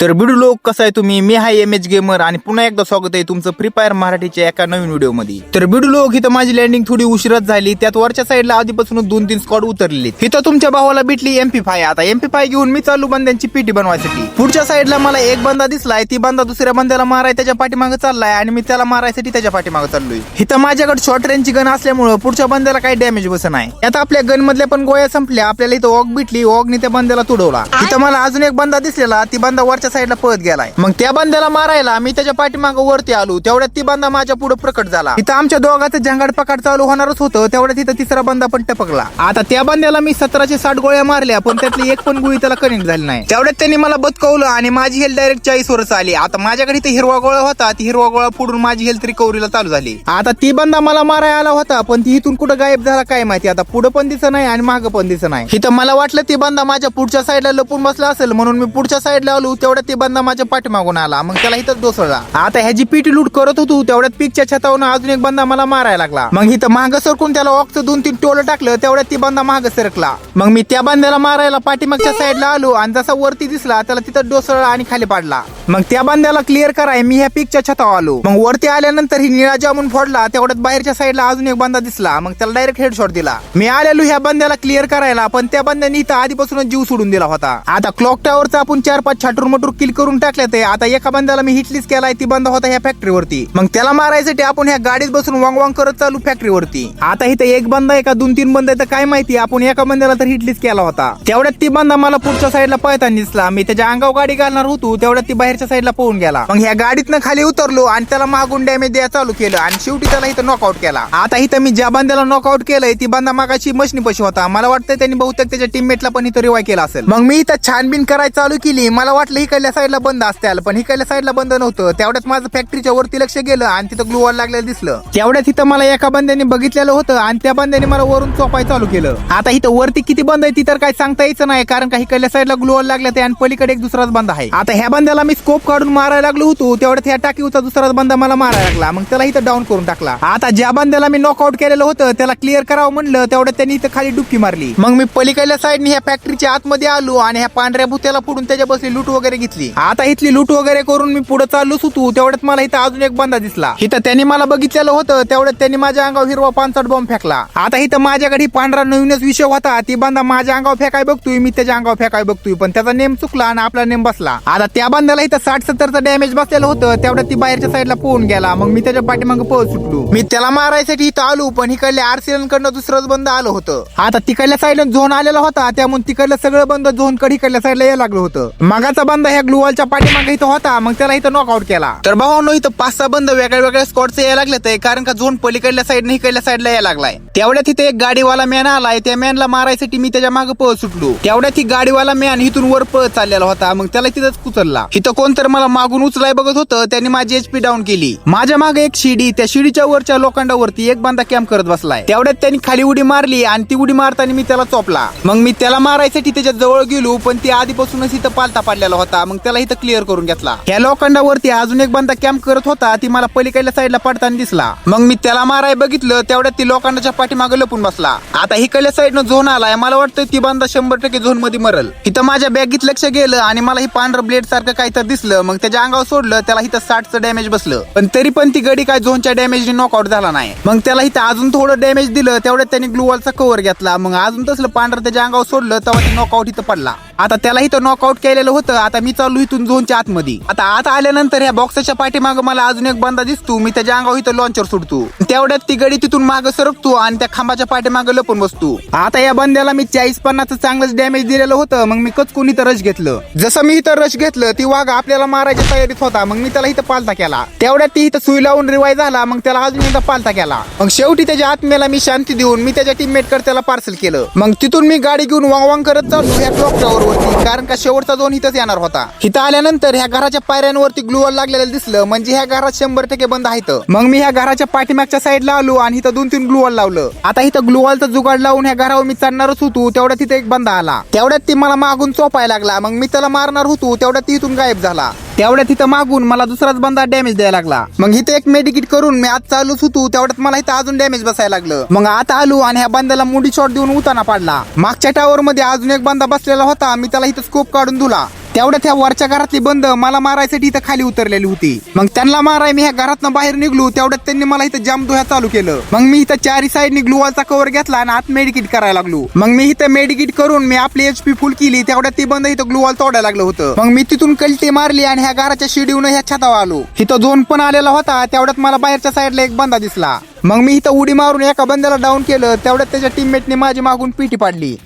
तर बिडू लोक कसं आहे तुम्ही? मी हाय एम एच गेमर आणि पुन्हा एकदा स्वागत आहे तुमचं फ्री फायर मराठीच्या एका नवीन व्हिडिओमध्ये तर बिडू लोक इथं माझी लँडिंग थोडी उशिरात झाली. त्यात वरच्या साईडला आधीपासून दोन तीन स्कॉड उतरलेली इथं तुमच्या भावाला भेटली एमपी फाय आता एमपी फाय घेऊन मी चालू बंद्यांची पीटी बनवायसाठी. पुढच्या साईडला मला एक बंदा दिसलाय. ती बंदा दुसऱ्या बंद्याला माराय त्याच्या पाठीमागे चाललाय आणि मी त्याला मारायसाठी त्याच्या पाठीमागे चाललोय. इथं माझ्याकडे शॉर्ट रेंजची गन असल्यामुळे पुढच्या बंद्याला काही डॅमेज बस नाही. आता आपल्या गन मधल्या पण गोळ्या संपल्या. आपल्याला इथं ऑग भेटली. ऑगने त्या बंद्याला तुडवला. इथं मला अजून एक बंदा दिसलेला. ती बंदा वरच्या साईडला पळत गेलाय. मग त्या बंद्याला मारायला मी त्याच्या पाठीमागं वरती आलो. तेवढ्यात ती बंदा माझ्या पुढे प्रकट झाला. इथं आमच्या दोघांचं झंगाड पकड चालू होणारच होतं. तेवढ्या तिथं तिसरा बंदा पण टपकला. आता त्या बंद्याला मी सतराशे साठ गोळ्या मारल्या पण त्यातली एक पण गोळी त्याला कनेक्ट झाली नाही. तेवढ्यात त्यांनी मला बदकवलं आणि माझी हेल्थ डायरेक्ट चाळीस वरच आली. आता माझ्याकडे इथे हिरवा गोळा होता. ती हिरवा गोळा फोडून माझी हेल्थ रिकव्हरीला चालू झाली. आता ती बंदा मला मारायला आला होता पण ती इथून कुठं गायब झाला काय माहिती. आता पुढं पण दिसत नाही आणि मागं पण दिसत नाही. इथं मला वाटलं ती बंदा माझ्या पुढच्या साईडला लपून बसला असेल म्हणून मी पुढच्या साईडला आलो. तेवढ्या तेवढ्यात बंदा माझ्या पाठीमागून आला. मग त्याला इथं दोसळला आता ह्याची पीटी लूट करत होतो तेवढ्यात पीकच्या छतावरून अजून एक बंदा मला मारायला लागला. मग इथं मागं सरकून त्याला ऑक्स दोन तीन टोलं टाकलं तेवढ्यात ती बंदा मागं सरकला. मग मी त्या बंद्याला मारायला पाठीमागच्या साईडला आलो आणि जसा वरती दिसला त्याला तिथं डोसळला आणि खाली पाडला. मग त्या बंद्याला क्लिअर कराय मी ह्या पीकच्या छतावर आलो. मग वरती आल्यानंतर ही निळा जामून फोडला तेवढ्यात बाहेरच्या साईडला अजून एक बंदा दिसला. मग त्याला डायरेक्ट हेडशॉट दिला. मी आलेलो ह्या बंद्याला क्लिअर करायला पण त्या बंद्याने इथं आधीपासूनच जीव सोडून दिला होता. आता क्लॉक टावरचा आपण चार पाच छाटूर मटूर किल करून टाकल्यात ते. आता एका बंदाला मी हिटलीच केलाय ती बंद होता ह्या फॅक्टरीवरती मग त्याला मारायसाठी आपण ह्या गाडीत बसून वांग वांग करत चालू फॅक्टरीवरती आता इथं एक बंदा आहे का दोन तीन बंद आहे तर काय माहिती आपण एका बंद्याला तर हिटलीच केला होता. तेवढ्यात ती बंदा मला पुढच्या साईडला पळताना दिसला. मी त्याच्या अंगावर गाडी घालणार होतो तेवढ्यात ती बाहेरच्या साईडला पळून गेला. मग ह्या गाडीतनं खाली उतरलो आणि त्याला मागून डॅमेज द्यायला चालू केलं आणि शेवटी त्याला इथं नॉकआउट केला. आता इथं मी ज्या बंद्याला नॉकआउट केलंय ती बंदा मागाची मशनी पशी होता. मला वाटतं त्यांनी बहुतेक त्याच्या टीममेटला पण इथं रिवाय केला असेल. मग मी इथं छानबीन करायला चालू केली. मला वाटलं इकडल्या साईडला बंद असत्याल पण इकडल्या साईडला बंद नव्हतं. तेवढ्यात माझं फॅक्टरीच्या वरती लक्ष गेलं आणि तिथं ग्लू लागलेलं दिसलं. तेवढ्याच इथं मला एका बंद्याने बघितलेलं होतं आणि त्या बंद्याने मला वरून चोपाय चालू केलं. आता इथं वरती किती बंद आहे ती तर काही सांगता यायचं नाही कारण काही इकडल्या साईडला ग्लू वॉल लागले ते आणि पलीकडे एक दुसराच बंद आहे. आता ह्या बंद्याला मी स्कोप काढून मारायला लागलो होतो तेवढ्यात ह्या टाकीवचा दुसराच बंदा मला मारायला लागला. मग त्याला इथं डाऊन करून टाकला. आता ज्या बंद्याला मी नॉकआउट केलेलं होतं त्याला क्लिअर करावं म्हणलं तेवढ्यात त्यांनी इथं खाली डुबकी मारली. मग मी पलीकडल्या साईडने ह्या फॅक्टरीच्या आतमध्ये आलो आणि ह्या पांढऱ्या भुत्याला पुढून त्याच्या बसली लूट वगैरे घेतली आता इथली लूट वगैरे करून मी पुढे चाललोच होतो तेवढ्यात मला इथं अजून एक बंदा दिसला. इथं त्यांनी मला बघितलेलं होतं तेवढ्यात त्यांनी माझ्या अंगावर हिरवा पानसट बॉम्ब फेकला. आता इथं माझ्याकडे पांढरा नवीनच विषय होता ती बंदा माझ्या अंगावर फेकाय बघतोय मी त्याच्या अंगावर फेकाय बघतोय पण त्याचा नेम चुकला आणि आपला नेम बसला. आता त्या बंदाला इथं साठ सत्तर डॅमेज बसलेलं होतं तेवढ्यात ती बाहेरच्या साईडला पोहून गेला. मग मी त्याच्या पाठीमागे पळ सुटलो. मी त्याला मारायसाठी इथं आलो पण इकडल्या आरसीएल कडनं दुसरंच बंद आलं होतं. आता तिकडल्या साईडला झोन आलेला होता त्यामुळे तिकडलं सगळं बंद झोनकडे इकडल्या साईडला यायला लागलं होतं. मागाचा बंद ह्या ग्लुवलच्या पाठीमागे इथं होता मग त्याला इथं नॉकआउट केला. तर भावांनो इथं पाच सहा बंद वेगळ्या वेगळ्या स्कॉटचे यायला लागले ते कारण का झोन पलीकडल्या साईडने इकडल्या साईडला यायला लागलाय. तेवढ्या तिथे एक गाडीवाला मॅन आलाय त्या मॅनला मारायसाठी मी त्याच्यामागे पळत सुटलो. तेवढ्या ती गाडीवाला मॅन इथून वर पळत चाललेला होता मग त्याला तिथंच कुचलला. इथं कोण तर मला मागून उचलाय बघत होतं त्यांनी माझी एचपी डाऊन केली. माझ्या मागे एक शिडी त्या शिडीच्या वरच्या लोखंडावरती एक बांधा कॅम्प करत बसलाय. तेवढ्यात त्यांनी खाली उडी मारली आणि ती उडी मारताना मी त्याला चोपला. मग मी त्याला मारायसाठी त्याच्याजवळ गेलो पण ती आधीपासूनच इथं पालता पाडलेला होता. मग त्याला इथं क्लिअर करून घेतला. त्या लोखंडावरती अजून एक बंदा कॅम्प करत होता ती मला पलीकडल्या साईडला पडताना दिसला. मग मी त्याला माराय बघितलं तेवढ्यात ती लोखंडाच्या पाठीमागे लपून बसला. आता इकडल्या साईडनं झोन आलाय मला वाटतं ती बंदा शंभर टक्के झोनमध्ये मरल. इथं माझ्या बॅगीत लक्ष गेलं आणि मला ही पांढरं ब्लेड सारखं काहीतरी दिसलं. मग त्याच्या अंगावर सोडलं त्याला इथं साठचं डॅमेज बसलं. पण तरी पण ती गडी काय झोनच्या डॅमेजने नॉकआउट झाला नाही. मग त्याला इथं अजून थोडं डॅमेज दिलं तेवढ्यात त्यांनी ग्लुवॉलचा कव्हर घेतला. मग अजून तसलं पांढरं त्याच्या अंगावर सोडलं तेव्हा ते नॉकआउट इथं पडला. आता त्याला इथं नॉकआउट केलेलं होतं. आता मी चालू इथून झोनच्या आतमध्ये. आता आत आल्यानंतर ह्या बॉक्सच्या पाठीमागं मला अजून एक बंदा दिसतो. मी त्याच्या अंगावर इथं लॉन्चर सुटतो. तेवढ्यात ती गडी तिथून मागं सरकतो आणि त्या खांबाच्या पाठीमागं लपून बसतो. आता या बंद्याला मी चाळीस पन्नास चांगलंच डॅमेज दिलेलं होतं. मग मी कच कोणी इथं रश घेतलं. जसं मी इथं रश घेतलं ती वाघ आपल्याला मारायच्या तयारीत होता. मग मी त्याला इथं पालता केला. तेवढ्यात ती इथं सुई लावून रिवाय झाला. मग त्याला अजून एकदा पालता केला. मग शेवटी त्याच्या आत्म्याला मी शांती देऊन मी त्याच्या टीममेट त्याला पार्सल केलं. मग तिथून मी गाडी घेऊन वांग वांग करत चाललो. ह्या क्लॉक टावर वरती कारण का शेवटचा दोन इथंच येणार होता. इथं आल्यानंतर ह्या घराच्या पायऱ्यांवरती ग्लुवल लागलेलं दिसलं. म्हणजे ह्या घरात शंभर टक्के बंद आहेत. मग मी ह्या घराच्या पाठीमागच्या साईडला आलो आणि इथं दोन तीन ग्लूवॉल लावलं. आता इथं ग्लूवॉलचं जुगाड लावून ह्या घरावर मी चढणारच होतो. तेवढ्यात तिथे एक बंदा आला. तेवढ्यात ती मला मागून चोपायला लागला. मग मी त्याला मारणार होतो. तेवढ्यात ती इथून गायब झाला. तेवढ्यात तिथं मागून मला दुसराच बंदा डॅमेज द्यायला लागला. मग इथे एक मेडिकिट करून मी आज चालूच होतो. तेवढ्यात मला इथं अजून डॅमेज बसायला लागलं. मग आता आलो आणि ह्या बंदाला मुडी शॉट देऊन उताना पाडला. मागच्या टावर मध्ये अजून एक बंदा बसलेला होता. मी त्याला इथं स्कोप काढून धुला. तेवढ्यात ह्या वरच्या घरातली बंद मला मारायसाठी इथं खाली उतरलेली होती. मग त्यांना माराय मी ह्या घरातनं बाहेर निघलो तेवढ्यात त्यांनी मला इथं जाम धुया चालू केलं. मग मी इथं चारी साईडनी ग्लुवालचा कव्हर घेतला आणि आत मेडिकेट करायला लागलो. मग मी इथं मेडिकेट करून मी आपली एचपी फुल केली तेवढ्यात ती बंद इथं ग्लुवाल तोडायला लागलं होतं. मग मी तिथून कलटी मारली आणि ह्या घराच्या शिडीवून ह्या छतावर आलो. इथं झोन पण आलेला होता तेवढ्यात मला बाहेरच्या साईडला एक बंदा दिसला. मग मी इथं उडी मारून एका बंदाला डाऊन केलं तेवढ्यात त्याच्या टीममेटने माझी मागून पीटी पाडली.